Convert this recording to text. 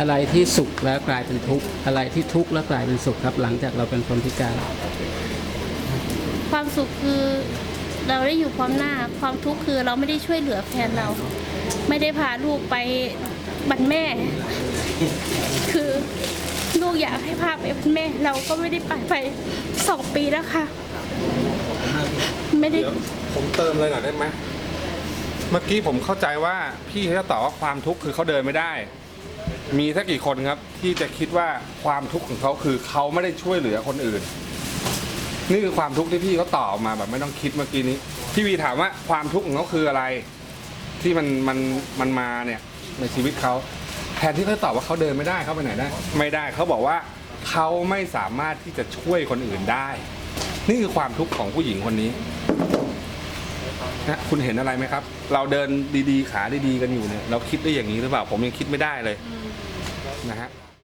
อะไรที่สุขแล้วกลายเป็นทุกข์อะไรที่ทุกข์แล้วกลายเป็นสุขครับ หลังจากเราเป็นคนพิการ ความสุขคือเราได้อยู่พร้อมหน้า ความทุกข์คือเราไม่ได้ช่วยเหลือแฟนเรา ไม่ได้พาลูกไปบันแม่ คือลูกอยากให้พาไปบันแม่ เราก็ไม่ได้ไปไปสองปีแล้วค่ะ ไม่ได้ เดี๋ยวผมเติมเลยหน่อยได้ไหม เมื่อกี้ผมเข้าใจว่าพี่เขาจะตอบว่าความทุกข์คือเขาเดินไม่ได้ มีสักกี่คนครับ ที่จะคิดว่าความทุกข์ของเขาคือเขาไม่ได้ช่วยเหลือคนอื่น นี่คือความทุกข์ที่พี่เขาตอบมาแบบไม่ต้องคิดเมื่อกี้นี้ พี่วีถามว่าความทุกข์ของเขาคืออะไร ที่มันมันมันมาเนี่ยในชีวิตเขาแทนที่เขาตอบว่าเขาเดินไม่ได้เขาไปไหนได้ ไม่ได้เขาบอกว่าเขาไม่สามารถที่จะช่วยคนอื่นได้ นี่คือความทุกข์ของผู้หญิงคนนี้ นะคุณเห็นอะไรไหมครับ เราเดินดีๆ ขาดีๆกันอยู่เนี่ย เราคิดได้อย่างนี้หรือเปล่า ผมยังคิดไม่ได้เลยนะฮะ